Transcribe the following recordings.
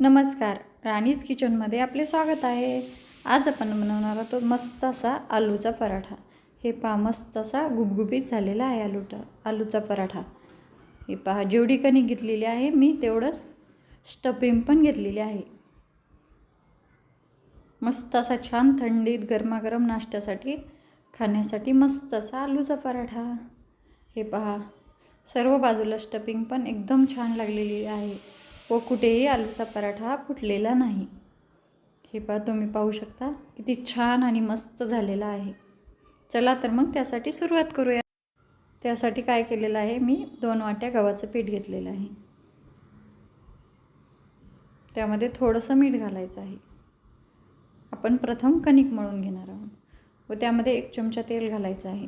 नमस्कार. राणीज किचनमध्ये आपले स्वागत आहे. आज आपण बनवणार आहोत मस्त असा आलूचा पराठा. हे पहा मस्त असा गुबगुबीत झालेला आहे आलूटा आलूचा पराठा. हे पहा जेवढी कणी घेतलेली आहे मी तेवढंच स्टपिंग पण घेतलेली आहे. मस्त असा छान थंडीत गरमागरम नाश्त्यासाठी खाण्यासाठी मस्त असा आलूचा पराठा. हे पहा सर्व बाजूला स्टपिंग पण एकदम छान लागलेली आहे. व कुठेही आलूचा पराठा फुटलेला नाही. हे पहा तुम्ही पाहू शकता किती छान आणि मस्त झालेला आहे. चला तर मग त्यासाठी सुरुवात करूया. त्यासाठी काय केलेलं आहे मी दोन वाट्या गव्हाचं पीठ घेतलेलं आहे. त्यामध्ये थोडंसं मीठ घालायचं आहे. आपण प्रथम कणिक मळून घेणार आहोत व त्यामध्ये एक चमचा तेल घालायचं आहे.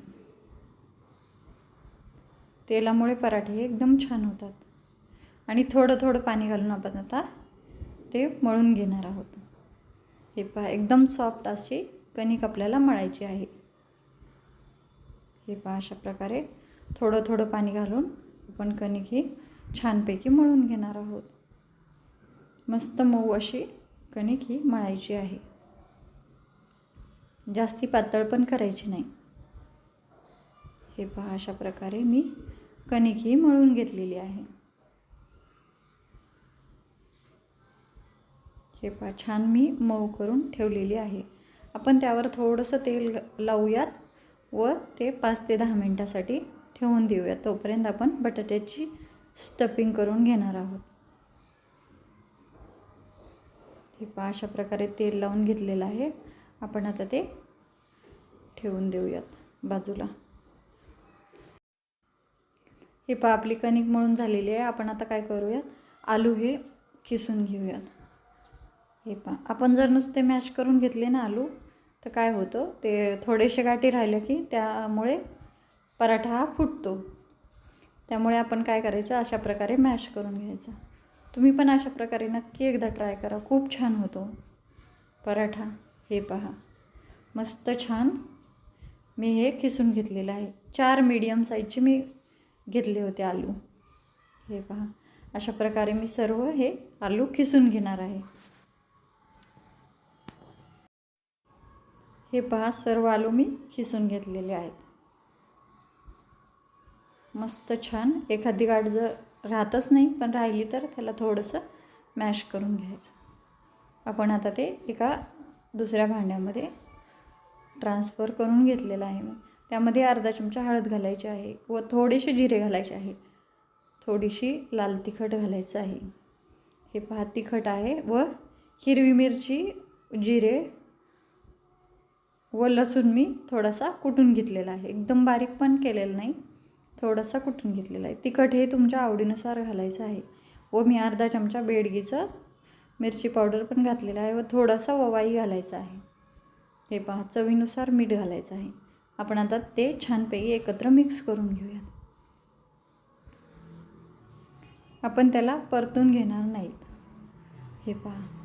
तेलामुळे पराठे एकदम छान होतात. आणि थोडं थोडं पाणी घालून आपण आता ते मळून घेणार आहोत. हे पहा एकदम सॉफ्ट अशी कणिक आपल्याला मळायची आहे. हे पहा अशा प्रकारे थोडं थोडं पाणी घालून आपण कणिक ही छानपैकी मळून घेणार आहोत. मस्त मऊ अशी कणिक ही मळायची आहे. जास्ती पातळ पण करायची नाही. हे पहा अशा प्रकारे मी कणिक ही मळून घेतलेली आहे. हे पहा छान मी मऊ करून ठेवलेली आहे. आपण त्यावर थोडंसं तेल लावूयात व ते पाच ते दहा मिनटासाठी ठेवून देऊयात. तोपर्यंत आपण बटाट्याची स्टफिंग करून घेणार आहोत. हे पहा अशा प्रकारे तेल लावून घेतलेलं आहे. आपण आता ते ठेवून देऊयात बाजूला. हे पहा आपली कणिक मळून झालेली आहे. आपण आता काय करूयात? आलू हे खिसून घेऊयात. हे पहा. आपण जर नुसते मॅश करून घेतले ना आलू तर काय होतं? ते थोडेसे गाठी राहिलं की त्यामुळे पराठा हा फुटतो. त्यामुळे आपण काय करायचं? अशा प्रकारे मॅश करून घ्यायचा. तुम्ही पण अशा प्रकारे नक्की एकदा ट्राय करा. खूप छान होतो पराठा. हे पहा. मस्त छान मी हे खिसून घेतलेलं आहे. चार मीडियम साईजचे मी घेतले होते आलू. हे पहा. अशा प्रकारे मी सर्व हे आलू खिसून घेणार आहे. हे पहा सर्व आलू मी खिसून घेतलेले आहेत. मस्त छान. एखादी गाठ जर राहतच नाही पण राहिली तर त्याला थोडंसं मॅश करून घ्यायचं. आपण आता ते एका दुसऱ्या भांड्यामध्ये ट्रान्सफर करून घेतलेलं आहे मी. त्यामध्ये अर्धा चमचा हळद घालायची आहे व थोडेसे जिरे घालायचे आहे. थोडीशी लाल तिखट घालायचं आहे. हे पहा तिखट आहे व हिरवी मिरची जिरे व लसूण मी थोडासा कुटून घेतलेला आहे. एकदम बारीक पण केलेलं नाही थोडासा कुटून घेतलेला आहे. तिखट हे तुमच्या आवडीनुसार घालायचं आहे. व मी अर्धा चमचा बेडगीचं मिरची पावडर पण घातलेला आहे व थोडासा ववाई घालायचा आहे. हे पहा चवीनुसार मीठ घालायचं आहे. आपण आता ते छानपैकी एकत्र मिक्स करून घेऊयात. आपण त्याला परतून घेणार नाहीत. हे पहा.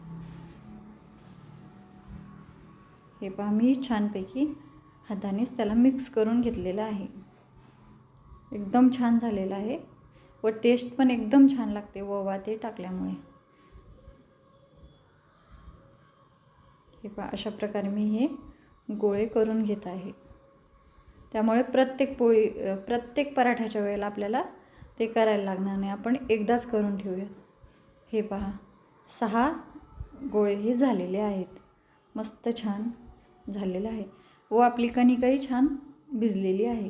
हे पहा मी छानपैकी हातानेच त्याला मिक्स करून घेतलेलं आहे. एकदम छान झालेलं आहे व टेस्ट पण एकदम छान लागते ववा ते टाकल्यामुळे. हे पहा अशा प्रकारे मी हे गोळे करून घेत आहे. त्यामुळे प्रत्येक पोळी प्रत्येक पराठ्याच्या वेळेला आपल्याला ते करायला लागणार नाही. आपण एकदाच करून ठेवूयात. हे पहा सहा गोळे हे झालेले आहेत. मस्त छान. झालेलं आहे. व आपली कणिकही छान भिजलेली आहे.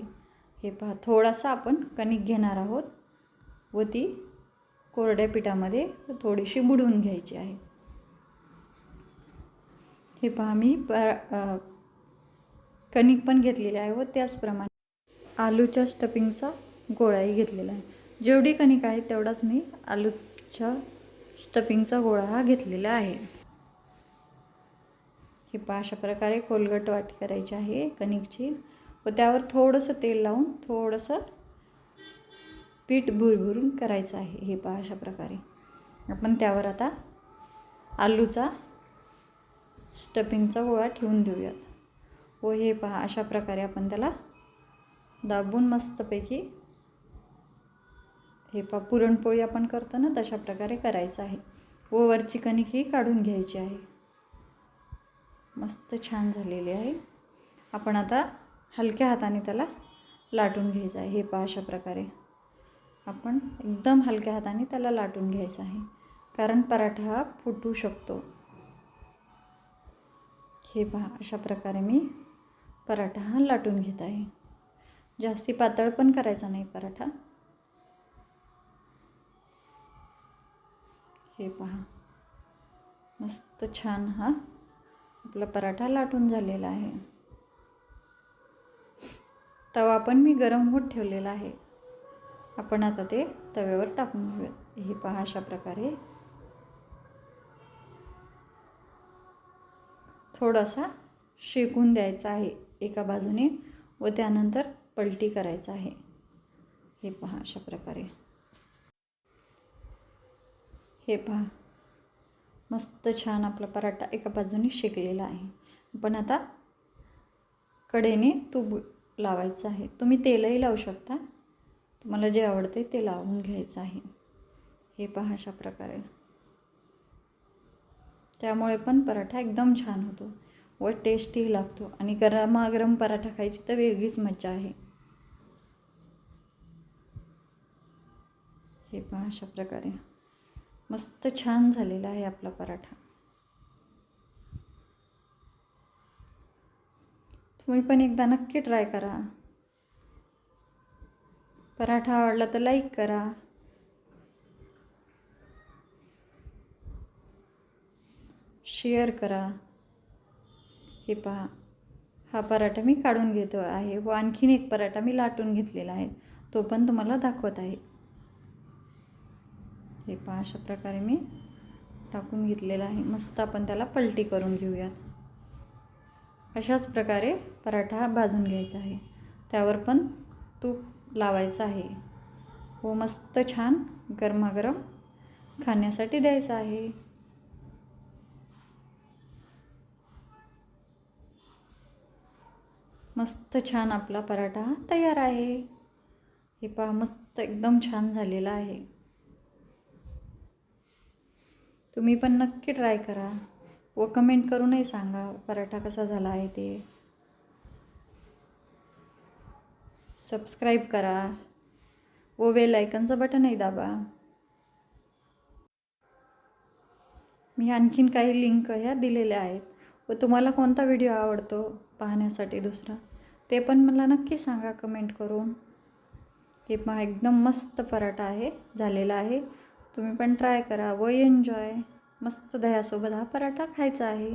हे पहा थोडासा आपण कणिक घेणार आहोत व ती कोरड्या पिठामध्ये थोडीशी बुडवून घ्यायची आहे. हे पहा मी प कणिक पण घेतलेली आहे व त्याचप्रमाणे आलूच्या स्टफिंगचा गोळाही घेतलेला आहे. जेवढी कणिक आहे तेवढाच मी आलूच्या स्टफिंगचा गोळा हा घेतलेला आहे. हे पहा अशा प्रकारे कोलगट वाटी करायची आहे कणिकची. व त्यावर थोडंसं तेल लावून थोडंसं पीठ भुरभुरून करायचं आहे हे पहा अशा प्रकारे. आपण त्यावर आता आलूचा स्टफिंगचा गोळा ठेवून देऊयात. व हे पहा अशा प्रकारे आपण त्याला दाबून मस्तपैकी हे पहा पुरणपोळी आपण करतो ना तशा प्रकारे करायचं आहे. व वरची कणिक ही काढून घ्यायची आहे. मस्त छान झालेली आहे. आपण आता हलक्या हाताने त्याला लाटून घ्यायचं आहे. हे पहा अशा प्रकारे. आपण एकदम हलक्या हाताने त्याला लाटून घ्यायचं आहे. कारण पराठा हा फुटू शकतो. हे पहा अशा प्रकारे मी पराठा हा लाटून घेत आहे. जास्ती पातळ पण करायचा नाही पराठा. हे पहा. मस्त छान हा आपला पराठा लाटून झालेला आहे. तवा पण मी गरम होत ठेवलेला आहे. आपण आता ते तव्यावर टाकून घेऊयात हे पहा अशा प्रकारे. थोडासा शेकून द्यायचा आहे एका बाजूने व त्यानंतर पलटी करायचं आहे. हे पहा अशा प्रकारे. हे पहा. मस्त छान आपला पराठा एका बाजूने शेकलेला आहे. पण आता कडेने तूप लावायचं आहे. तुम्ही तेलही लावू शकता. तुम्हाला जे आवडते ते लावून घ्यायचं आहे. हे पहा अशा प्रकारे. त्यामुळे पण पराठा एकदम छान होतो व टेस्टीही लागतो. आणि गरमागरम पराठा खायची तर वेगळीच मजा आहे. हे पहा अशा प्रकारे. मस्त छान झालेला आहे आपला पराठा. तुम्ही पण एकदा नक्की ट्राय करा. पराठा आवडला तर लाईक करा. शेअर करा. हे पहा हा पराठा मी काढून घेतो आहे व आणखीन एक पराठा मी लाटून घेतलेला आहे. तो पण तुम्हाला दाखवत आहे. हे पहा अशा प्रकारे मी टाकून घेतलेलं आहे. मस्त आपण त्याला पलटी करून घेऊयात. अशाच प्रकारे पराठा भाजून घ्यायचा आहे. त्यावर पण तूप लावायचं आहे. व मस्त छान गरमागरम खाण्यासाठी द्यायचं आहे. मस्त छान आपला पराठा तयार आहे. हे पहा मस्त एकदम छान झालेला आहे. तुम्ही पण नक्की ट्राय करा. व कमेंट करूनही सांगा पराठा कसा झाला आहे ते. सबस्क्राईब करा. व बेल आयकनचं बटनही दाबा. मी आणखीन काही लिंक ह्या दिलेल्या आहेत. व तुम्हाला कोणता व्हिडिओ आवडतो पाहण्यासाठी दुसरा ते पण मला नक्की सांगा कमेंट करून. हे एकदम मस्त पराठा आहे झालेला आहे. तुम्ही पण ट्राय करा. व एन्जॉय मस्त दह्यासोबत हा पराठा खायचा आहे.